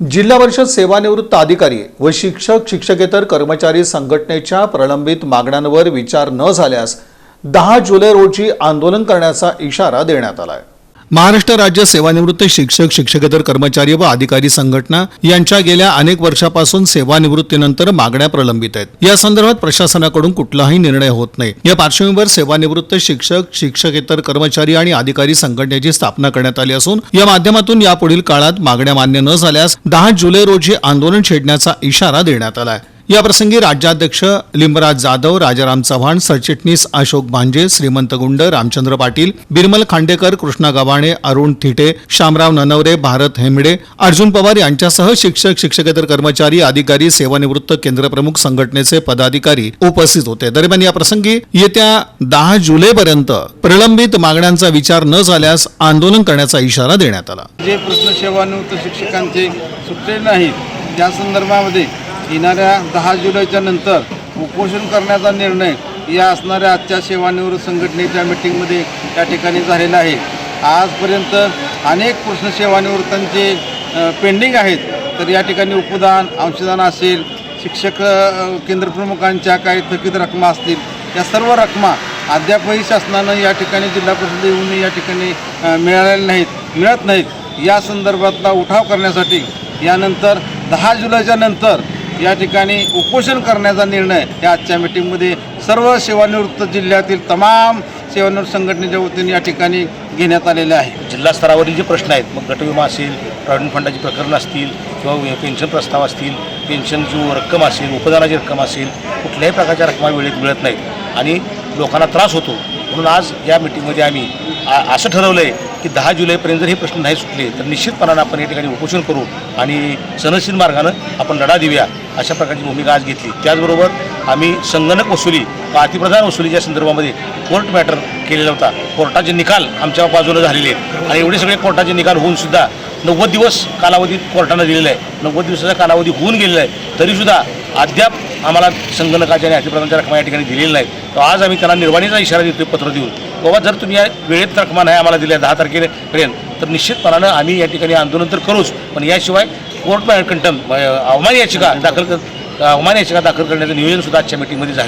जिल्हा परिषद सेवानिवृत्त अधिकारी व शिक्षक शिक्षकेतर कर्मचारी संघटनेच्या प्रलंबित मागण्यांवर विचार न झाल्यास दहा जुलै रोजी आंदोलन करण्याचा इशारा देण्यात आलाय. महाराष्ट्र राज्य सेवानिवृत्त शिक्षक शिक्षकेतर कर्मचारी व अधिकारी संघटना यांच्या गेल्या अनेक वर्षापासून सेवानिवृत्तीनंतर मागण्या प्रलंबित आहेत. या संदर्भात प्रशासनाकडून कुठलाही निर्णय होत नाही. या पार्श्वभूमीवर सेवानिवृत्त शिक्षक शिक्षकेतर कर्मचारी आणि अधिकारी संघटनेची स्थापना करण्यात आली असून या माध्यमातून यापुढील काळात मागण्या मान्य न झाल्यास दहा जुलै रोजी आंदोलन छेडण्याचा इशारा देण्यात आलाय याप्रसंगी राज्याध्यक्ष लिंबराज जाधव राजाराम चव्हाण सरचिटणीस अशोक भांजे श्रीमंत गुंड रामचंद्र पाटील बिरमल खांडेकर कृष्णा गव्हाणे अरुण थिटे शामराव ननवरे भारत हेमडे अर्जुन पवार यांच्यासह शिक्षक शिक्षकेतर कर्मचारी अधिकारी सेवानिवृत्त केंद्रप्रमुख संघटनेचे पदाधिकारी उपस्थित होते. दरम्यान या प्रसंगी येत्या दहा जुलैपर्यंत प्रलंबित मागण्यांचा विचार न झाल्यास आंदोलन करण्याचा इशारा देण्यात आला. जे प्रश्न सेवानिवृत्त शिक्षकांचे सुटले नाहीत त्या संदर्भामध्ये येणाऱ्या दहा जुलैच्या नंतर उपोषण करण्याचा निर्णय या असणाऱ्या आजच्या सेवानिवृत्त संघटनेच्या मिटिंगमध्ये या ठिकाणी झालेला आहे. आजपर्यंत अनेक प्रश्न सेवानिवृत्तांचे पेंडिंग आहेत. तर या ठिकाणी उपदान अंशदान असेल शिक्षक केंद्रप्रमुखांच्या काही थकीत रकमा असतील या सर्व रकमा अद्यापही शासनानं या ठिकाणी जिल्हा परिषद येऊन या ठिकाणी मिळालेल्या नाहीत मिळत नाहीत. या संदर्भातला उठाव करण्यासाठी यानंतर दहा जुलैच्या नंतर या ठिकाणी उपोषण करण्याचा निर्णय या आजच्या मिटिंगमध्ये सर्व सेवानिवृत्त जिल्ह्यातील तमाम सेवानिवृत्त संघटनेच्या वतीने या ठिकाणी घेण्यात आलेले आहे. जिल्हा स्तरावरील जे प्रश्न आहेत मग गटविमा असेल प्रॉव्हिडंट फंडाची प्रकरणं असतील किंवा पेन्शन प्रस्ताव असतील पेन्शनची रक्कम असेल उपदानाची रक्कम असेल कुठल्याही प्रकारच्या रक्कमा वेळेत मिळत नाहीत. आणि लोकांना त्रास होतो. म्हणून आज या मिटिंगमध्ये आम्ही असं ठरवलं आहे की दहा जुलैपर्यंत जर हे प्रश्न नाही सुटले तर निश्चितपणानं आपण या ठिकाणी उपोषण करू आणि सनशील मार्गानं आपण लढा देऊया अशा प्रकारची भूमिका आज घेतली. त्याचबरोबर आम्ही संगणक वसुली अतिप्रधान वसुलीच्या संदर्भामध्ये कोर्ट मॅटर केलेला होता कोर्टाचे निकाल आमच्या बाजूला झालेले आहेत. आणि एवढे सगळे कोर्टाचे निकाल होऊन सुद्धा नव्वद दिवस कालावधी कोर्टानं दिलेला आहे. नव्वद दिवसाचा कालावधी होऊन गेलेला आहे. तरीसुद्धा अद्याप आम्हाला संगणकाच्या आणि अतिप्रधानाच्या रकमा या ठिकाणी दिलेल्या नाहीत. तर आज आम्ही त्यांना निर्वाणीचा इशारा देतोय पत्र देऊन. बाबा जर तुम्ही या वेळेत रकमा नाही आम्हाला दिल्या दहा तारखेपर्यंत तर निश्चितपणानं आम्ही या ठिकाणी आंदोलन तर करूच पण याशिवाय कोर्ट कंटम अवमान याचिका दाखल कर अवमान याचिका दाखल करण्याचं नियोजन सुद्धा आजच्या मीटिंगमध्ये झाले